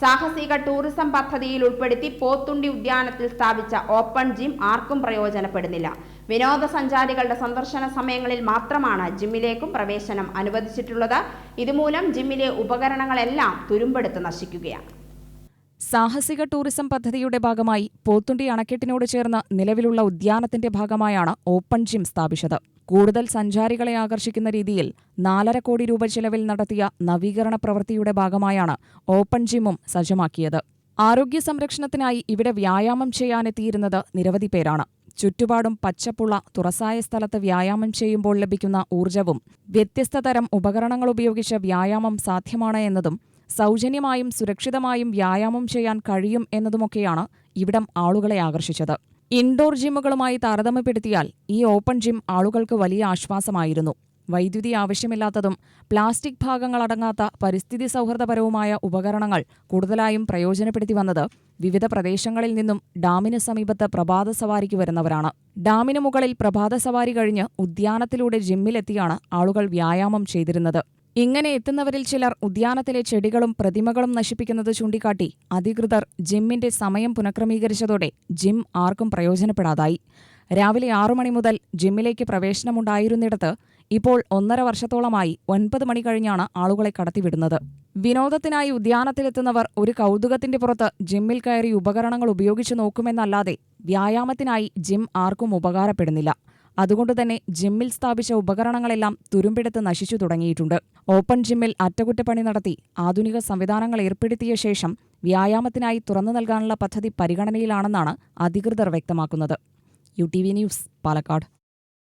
സാഹസിക ടൂറിസം പദ്ധതിയിൽ ഉൾപ്പെടുത്തി പോത്തുണ്ടി ഉദ്യാനത്തിൽ സ്ഥാപിച്ച ഓപ്പൺ ജിം ആർക്കും പ്രയോജനപ്പെടുന്നില്ല. വിനോദസഞ്ചാരികളുടെ സന്ദർശന സമയങ്ങളിൽ മാത്രമാണ് ജിമ്മിലേക്കും പ്രവേശനം അനുവദിച്ചിട്ടുള്ളത്. ഇതുമൂലം ജിമ്മിലെ ഉപകരണങ്ങളെല്ലാം തുരുമ്പെടുത്ത് നശിക്കുകയാണ്. സാഹസിക ടൂറിസം പദ്ധതിയുടെ ഭാഗമായി പോത്തുണ്ടി അണക്കെട്ടിനോട് ചേർന്ന് നിലവിലുള്ള ഉദ്യാനത്തിന്റെ ഭാഗമായാണ് ഓപ്പൺ ജിം സ്ഥാപിച്ചത്. കൂടുതൽ സഞ്ചാരികളെ ആകർഷിക്കുന്ന രീതിയിൽ നാലര കോടി രൂപ ചെലവിൽ നടത്തിയ നവീകരണ പ്രവൃത്തിയുടെ ഭാഗമായാണ് ഓപ്പൺ ജിമ്മും സജ്ജമാക്കിയത്. ആരോഗ്യ സംരക്ഷണത്തിനായി ഇവിടെ വ്യായാമം ചെയ്യാനെത്തിയിരുന്നത് നിരവധി പേരാണ്. ചുറ്റുപാടും പച്ചപ്പുള്ള തുറസായ സ്ഥലത്ത് വ്യായാമം ചെയ്യുമ്പോൾ ലഭിക്കുന്ന ഊർജവും വ്യത്യസ്ത തരം ഉപകരണങ്ങൾ ഉപയോഗിച്ച് വ്യായാമം സാധ്യമാണ് എന്നതും സൗജന്യമായും സുരക്ഷിതമായും വ്യായാമം ചെയ്യാൻ കഴിയും എന്നതുമൊക്കെയാണ് ഇവിടം ആളുകളെ ആകർഷിച്ചത്. ഇൻഡോർ ജിമ്മുകളുമായി താരതമ്യപ്പെടുത്തിയാൽ ഈ ഓപ്പൺ ജിം ആളുകൾക്ക് വലിയ ആശ്വാസമായിരുന്നു. വൈദ്യുതി ആവശ്യമില്ലാത്തതും പ്ലാസ്റ്റിക് ഭാഗങ്ങളടങ്ങാത്ത പരിസ്ഥിതി സൗഹൃദപരവുമായ ഉപകരണങ്ങൾ കൂടുതലായും പ്രയോജനപ്പെടുത്തി വന്നത് വിവിധ പ്രദേശങ്ങളിൽ നിന്നും ഡാമിന് സമീപത്ത് പ്രഭാത സവാരിക്ക് വരുന്നവരാണ്. ഡാമിന് മുകളിൽ പ്രഭാത സവാരി കഴിഞ്ഞ് ഉദ്യാനത്തിലൂടെ ജിമ്മിലെത്തിയാണ് ആളുകൾ വ്യായാമം ചെയ്തിരുന്നത്. ഇങ്ങനെ എത്തുന്നവരിൽ ചിലർ ഉദ്യാനത്തിലെ ചെടികളും പ്രതിമകളും നശിപ്പിക്കുന്നത് ചൂണ്ടിക്കാട്ടി. അധികൃതർ ജിമ്മിന്റെ സമയം പുനഃക്രമീകരിച്ചതോടെ ജിം ആർക്കും പ്രയോജനപ്പെടാതായി. രാവിലെ ആറു മണി മുതൽ ജിമ്മിലേക്ക് പ്രവേശനമുണ്ടായിരുന്നിടത്ത് ഇപ്പോൾ ഒന്നര വർഷത്തോളമായി ഒൻപത് മണി കഴിഞ്ഞാണ് ആളുകളെ കടത്തിവിടുന്നത്. വിനോദത്തിനായി ഉദ്യാനത്തിലെത്തുന്നവർ ഒരു കൗതുകത്തിന്റെ പുറത്ത് ജിമ്മിൽ കയറി ഉപകരണങ്ങൾ ഉപയോഗിച്ചു നോക്കുമെന്നല്ലാതെ വ്യായാമത്തിനായി ജിം ആർക്കും ഉപകാരപ്പെടുന്നില്ല. അതുകൊണ്ടുതന്നെ ജിമ്മിൽ സ്ഥാപിച്ച ഉപകരണങ്ങളെല്ലാം തുരുമ്പെടുത്ത് നശിച്ചു തുടങ്ങിയിട്ടുണ്ട്. ഓപ്പൺ ജിമ്മിൽ അറ്റകുറ്റപ്പണി നടത്തി ആധുനിക സംവിധാനങ്ങൾ ഏർപ്പെടുത്തിയ ശേഷം വ്യായാമത്തിനായി തുറന്നു നൽകാനുള്ള പദ്ധതി പരിഗണനയിലാണെന്നാണ് അധികൃതർ വ്യക്തമാക്കുന്നത്. U T V news Palakkad.